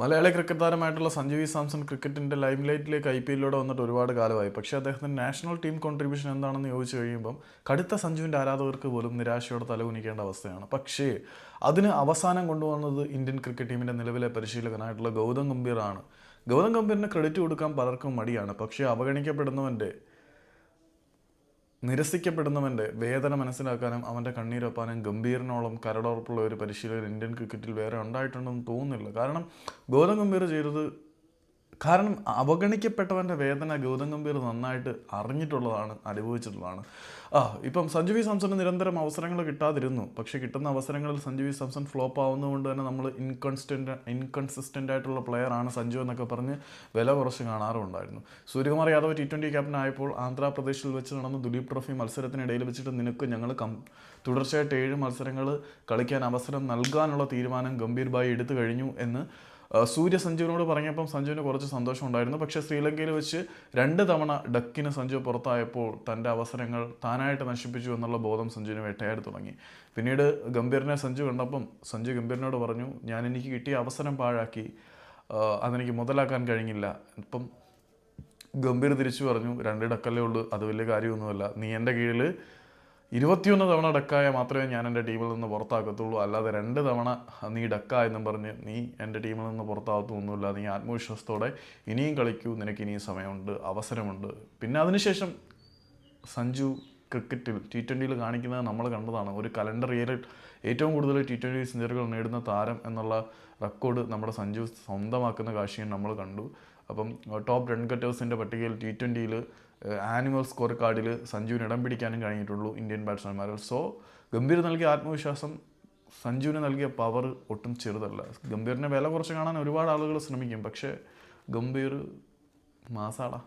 Malayali cricket താരമായിട്ടുള്ള Sanju V Samson ക്രിക്കറ്റിന്റെ lime ലൈറ്റിലേക്ക് ഐ പി എല്ലിലൂടെ വന്നിട്ട് ഒരുപാട് കാലമായി. പക്ഷേ അദ്ദേഹത്തിന്റെ നാഷണൽ ടീം കോൺട്രിബ്യൂഷൻ എന്താണെന്ന് ചോദിച്ചു കഴിയുമ്പം കടുത്ത സഞ്ജുവിന്റെ ആരാധകർക്ക് പോലും നിരാശയോടെ തലകുനിക്കേണ്ട അവസ്ഥയാണ്. പക്ഷേ അതിന് അവസാനം കൊണ്ടുവന്നത് ഇന്ത്യൻ ക്രിക്കറ്റ് ടീമിന്റെ നിലവിലെ പരിശീലകനായിട്ടുള്ള ഗൗതം ഗംഭീറാണ്. ഗൗതം ഗംഭീറിന് ക്രെഡിറ്റ് കൊടുക്കാൻ പലർക്കും മടിയാണ്. പക്ഷേ അവഗണിക്കപ്പെടുന്നവന്റെ നിരസിക്കപ്പെടുന്നവന്റെ വേദന മനസ്സിലാക്കാനും അവന്റെ കണ്ണീരൊപ്പാനും ഗംഭീരനോളം കരടുറപ്പുള്ള ഒരു പരിശീലകൻ ഇന്ത്യൻ ക്രിക്കറ്റിൽ വേറെ ഉണ്ടായിട്ടുണ്ടെന്ന് തോന്നുന്നില്ല. കാരണം ഗൗതം ഗംഭീർ ചെയ്തത് കാരണം അവഗണിക്കപ്പെട്ടവന്റെ വേദന ഗൗതം ഗംഭീർ നന്നായിട്ട് അറിഞ്ഞിട്ടുള്ളതാണ് അനുഭവിച്ചിട്ടുള്ളതാണ്. ആ ഇപ്പം സഞ്ജു വി സാംസണ് നിരന്തരം അവസരങ്ങൾ കിട്ടാതിരുന്നു. പക്ഷേ കിട്ടുന്ന അവസരങ്ങളിൽ സഞ്ജു വി സാംസൺ ഫ്ലോപ്പ് ആവുന്നതുകൊണ്ട് തന്നെ നമ്മൾ ഇൻകൺസ്റ്റന്റ് ഇൻകൺസിസ്റ്റന്റ് ആയിട്ടുള്ള പ്ലെയർ ആണ് സഞ്ജു എന്നൊക്കെ പറഞ്ഞ് വില കുറച്ച് കാണാറുണ്ടായിരുന്നു Suryakumar Yadav T twenty captain ആയപ്പോൾ ആന്ധ്രാപ്രദേശിൽ വെച്ച് നടന്ന ദുലീപ് ട്രോഫി മത്സരത്തിനിടയിൽ വെച്ചിട്ട് നിനക്ക് ഞങ്ങൾ കം തുടർച്ചയായിട്ട് ഏഴ് മത്സരങ്ങൾ കളിക്കാൻ അവസരം നൽകാനുള്ള തീരുമാനം ഗംഭീർ ബായി എടുത്തു കഴിഞ്ഞു എന്ന് സൂര്യ സഞ്ജുവിനോട് പറഞ്ഞപ്പം സഞ്ജുവിന് കുറച്ച് സന്തോഷം ഉണ്ടായിരുന്നു പക്ഷേ ശ്രീലങ്കയിൽ വെച്ച് രണ്ട് തവണ ഡക്കിന് സഞ്ജു പുറത്തായപ്പോൾ തന്റെ അവസരങ്ങൾ താനായിട്ട് നശിപ്പിച്ചു എന്നുള്ള ബോധം സഞ്ജുവിന് വേട്ടയാടി തുടങ്ങി. പിന്നീട് ഗംഭീറിനെ സഞ്ജു കണ്ടപ്പം സഞ്ജു ഗംഭീറിനോട് പറഞ്ഞു ഞാൻ എനിക്ക് കിട്ടിയ അവസരം പാഴാക്കി. അതെനിക്ക് മുതലാക്കാൻ കഴിഞ്ഞില്ല. ഇപ്പം ഗംഭീർ തിരിച്ചു പറഞ്ഞു രണ്ട് ഡക്കല്ലേ ഉള്ളൂ അത് വലിയ കാര്യമൊന്നുമല്ല. നീ എന്റെ കീഴിൽ ഇരുപത്തിയൊന്ന് തവണ ഡക്കായ മാത്രമേ ഞാൻ എന്റെ ടീമിൽ നിന്ന് പുറത്താക്കത്തുള്ളൂ. അല്ലാതെ രണ്ട് തവണ നീ ഡക്ക എന്നും പറഞ്ഞ് നീ എന്റെ ടീമിൽ നിന്ന് പുറത്താകത്തൊന്നുമില്ല. നീ ആത്മവിശ്വാസത്തോടെ ഇനിയും കളിക്കൂ. നിനക്ക് ഇനിയും സമയമുണ്ട് അവസരമുണ്ട്. പിന്നെ അതിനുശേഷം സഞ്ജു ക്രിക്കറ്റിൽ ടി ട്വന്റിയിൽ കാണിക്കുന്നത് നമ്മൾ കണ്ടതാണ്. ഒരു കലണ്ടർ ഇയറിൽ ഏറ്റവും കൂടുതൽ ടി ട്വന്റി സെഞ്ചുറികൾ നേടുന്ന താരം എന്നുള്ള റെക്കോർഡ് നമ്മുടെ സഞ്ജു സ്വന്തമാക്കുന്ന കാഴ്ചയും നമ്മൾ കണ്ടു. അപ്പം ടോപ്പ് റൺ കട്ടേഴ്സിന്റെ പട്ടികയിൽ ടി ട്വന്റിയിൽ ആനുവൽ സ്കോർ കാർഡിൽ സഞ്ജുവിന് ഇടം പിടിക്കാനും കഴിഞ്ഞിട്ടുള്ളൂ ഇന്ത്യൻ ബാറ്റ്സ്മാൻമാരിൽ സോ ഗംഭീർ നൽകിയ ആത്മവിശ്വാസം സഞ്ജുവിന് നൽകിയ പവർ ഒട്ടും ചെറുതല്ല. ഗംഭീറിനെ വില കുറച്ച് കാണാൻ ഒരുപാട് ആളുകൾ ശ്രമിക്കും. പക്ഷേ ഗംഭീർ മാസാടാ.